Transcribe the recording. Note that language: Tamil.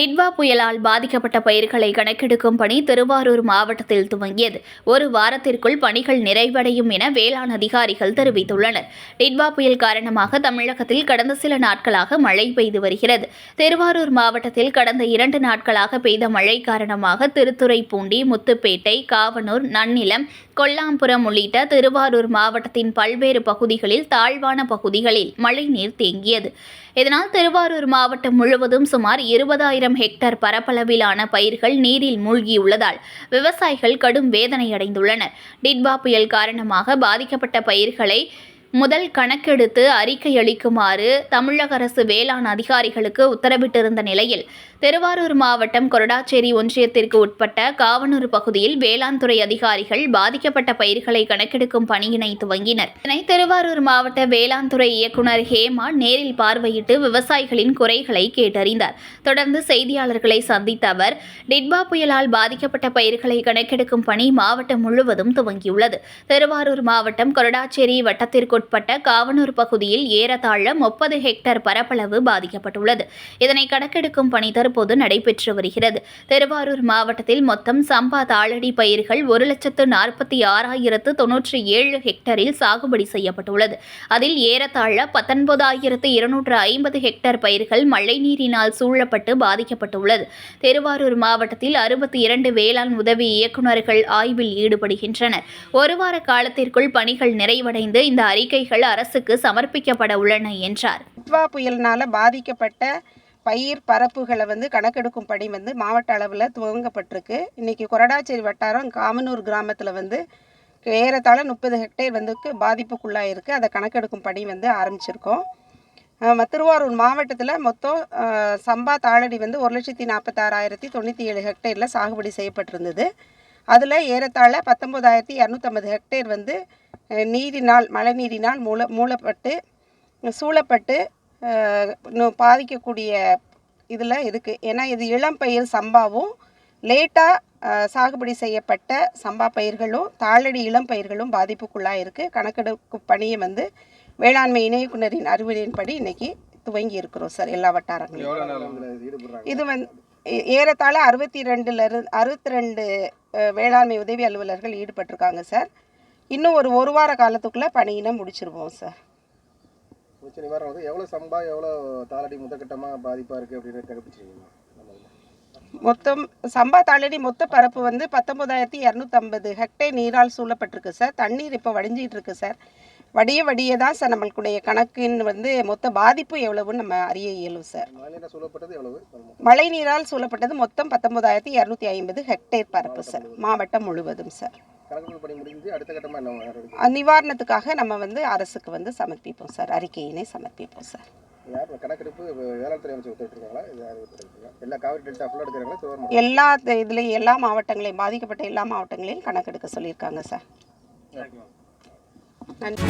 டிட்வா புயலால் பாதிக்கப்பட்ட பயிர்களை கணக்கெடுக்கும் பணி திருவாரூர் மாவட்டத்தில் துவங்கியது. ஒரு வாரத்திற்குள் பணிகள் நிறைவடையும் என வேளாண் அதிகாரிகள் தெரிவித்துள்ளனர். டிட்வா புயல் காரணமாக தமிழகத்தில் கடந்த சில நாட்களாக மழை பெய்து வருகிறது. திருவாரூர் மாவட்டத்தில் கடந்த இரண்டு நாட்களாக பெய்த மழை காரணமாக திருத்துறைப்பூண்டி முத்துப்பேட்டை காவனூர் நன்னிலம் கொல்லாம்புரம் உள்ளிட்ட திருவாரூர் மாவட்டத்தின் பல்வேறு பகுதிகளில் தாழ்வான பகுதிகளில் மழைநீர் தேங்கியது. இதனால் திருவாரூர் மாவட்டம் முழுவதும் சுமார் இருபதாயிரம் ஹெக்டேர் பரப்பளவிலான பயிர்கள் நீரில் மூழ்கியுள்ளதால் விவசாயிகள் கடும் வேதனையடைந்துள்ளனர். டிட்பா புயல் காரணமாக பாதிக்கப்பட்ட பயிர்களை முதல் கணக்கெடுத்து அறிக்கை அளிக்குமாறு தமிழக அரசு வேளாண் அதிகாரிகளுக்கு உத்தரவிட்டிருந்த நிலையில் திருவாரூர் மாவட்டம் கொரடாச்சேரி ஒன்றியத்திற்கு உட்பட்ட காவனூர் பகுதியில் வேளாண் துறை அதிகாரிகள் பாதிக்கப்பட்ட பயிர்களை கணக்கெடுக்கும் பணியினை துவங்கினர். இதனை திருவாரூர் மாவட்ட வேளாண் துறை இயக்குநர் ஹேமா நேரில் பார்வையிட்டு விவசாயிகளின் குறைகளை கேட்டறிந்தார். தொடர்ந்து செய்தியாளர்களை சந்தித்த அவர் டிட்பா புயலால் பாதிக்கப்பட்ட பயிர்களை கணக்கெடுக்கும் பணி மாவட்டம் முழுவதும் துவங்கியுள்ளது. திருவாரூர் மாவட்டம் கொரடாச்சேரி வட்டத்திற்கு உட்பட்ட காவனூர் பகுதியில் ஏறத்தாழ முப்பது ஹெக்டேர் பரப்பளவு பாதிக்கப்பட்டுள்ளது. இதனை கணக்கெடுக்கும் பணி தற்போது நடைபெற்று வருகிறது. திருவாரூர் மாவட்டத்தில் மொத்தம் சம்பா தாளடி பயிர்கள் ஒரு லட்சத்து நாற்பத்தி ஆறாயிரத்து தொன்னூற்றி ஏழு ஹெக்டரில் சாகுபடி செய்யப்பட்டுள்ளது. அதில் ஏறத்தாழ பத்தொன்பதாயிரத்து இருநூற்று ஐம்பது ஹெக்டேர் பயிர்கள் மழைநீரினால் சூழப்பட்டு பாதிக்கப்பட்டுள்ளது. திருவாரூர் மாவட்டத்தில் அறுபத்தி இரண்டு வேளாண் உதவி இயக்குநர்கள் ஆய்வில் ஈடுபடுகின்றனர். ஒரு வார காலத்திற்குள் பணிகள் நிறைவடைந்து இந்த அறிக்கை அறிக்கைகள் அரசுக்கு சமர்ப்பிக்கப்பட உள்ளன என்றார். நிட்வா புயலினால் பாதிக்கப்பட்ட பயிர் பரப்புகளை வந்து கணக்கெடுக்கும் பணி வந்து மாவட்ட அளவில் துவங்கப்பட்டிருக்கு. இன்றைக்கி கொரடாச்சேரி வட்டாரம் காமனூர் கிராமத்தில் வந்து ஏறத்தாழ முப்பது ஹெக்டேர் வந்து பாதிப்புக்குள்ளாயிருக்கு. அதை கணக்கெடுக்கும் பணி வந்து ஆரம்பிச்சிருக்கோம். திருவாரூர் மாவட்டத்தில் மொத்தம் சம்பா தாளடி வந்து ஒரு லட்சத்தி நாற்பத்தாறாயிரத்தி தொண்ணூற்றி ஏழு ஹெக்டேரில் சாகுபடி செய்யப்பட்டிருந்தது. அதில் ஏறத்தாழ பத்தொம்போதாயிரத்தி இரநூத்தம்பது ஹெக்டேர் வந்து நீரினால் மழை நீரினால் மூல மூலப்பட்டு சூழப்பட்டு இன்னும் பாதிக்கக்கூடிய இதில் இருக்குது ஏன்னா இது இளம் பயிர் சம்பாவும் லேட்டாக சாகுபடி செய்யப்பட்ட சம்பா பயிர்களும் தாளடி இளம் பயிர்களும் பாதிப்புக்குள்ளாக இருக்குது கணக்கெடுக்கும் பணியை வந்து வேளாண்மை இணையக்குனரின் அறிவுரையின்படி இன்னைக்கு துவங்கி இருக்கிறோம் சார் எல்லா வட்டாரங்களிலும் இது வந்து ஏறத்தாழ அறுபத்தி ரெண்டுல இருந்து அறுபத்தி ரெண்டு வேளாண்மை உதவி அலுவலர்கள் ஈடுபட்டிருக்காங்க சார். இன்னும் ஒரு ஒரு வார காலத்துக்குள்ளே பணியினை முடிச்சிருவோம் சார். உச்ச நிவாரணம் வந்து எவ்வளோ சம்பா எவ்வளோ தாளடி முதற்கட்டமாக பாதிப்பாக இருக்குது அப்படின்னு கண்டுபிடிச்சிருக்கீங்க? மொத்தம் சம்பா தாளடி மொத்த பரப்பு வந்து பத்தொம்போதாயிரத்தி இரநூத்தம்பது ஹெக்டேர் நீரால் சூழப்பட்டிருக்கு சார். தண்ணீர் இப்போ வடிஞ்சிட்டு இருக்கு சார். வடிய வடிய தான் சார் நம்மளுடைய கணக்கின் வந்து மொத்த பாதிப்பு எவ்வளவுன்னு நம்ம அறிய இயலும் சார். மழை நீரால் சூழப்பட்டது மொத்தம் பத்தொன்பதாயிரத்தி இரநூத்தி ஐம்பது ஹெக்டேர் பரப்பு சார். மாவட்டம் முழுவதும் சார். கணக்கு பணி முடிஞ்சு அடுத்த கட்டமாக என்ன நிவாரணத்துக்காக நம்ம வந்து அரசுக்கு வந்து சமர்ப்பிப்போம் சார். அறிக்கையினை சமர்ப்பிப்போம் சார். எல்லா இதுலேயும் எல்லா மாவட்டங்களையும் பாதிக்கப்பட்ட எல்லா மாவட்டங்களையும் கணக்கெடுக்க சொல்லியிருக்காங்க சார். நன்றி.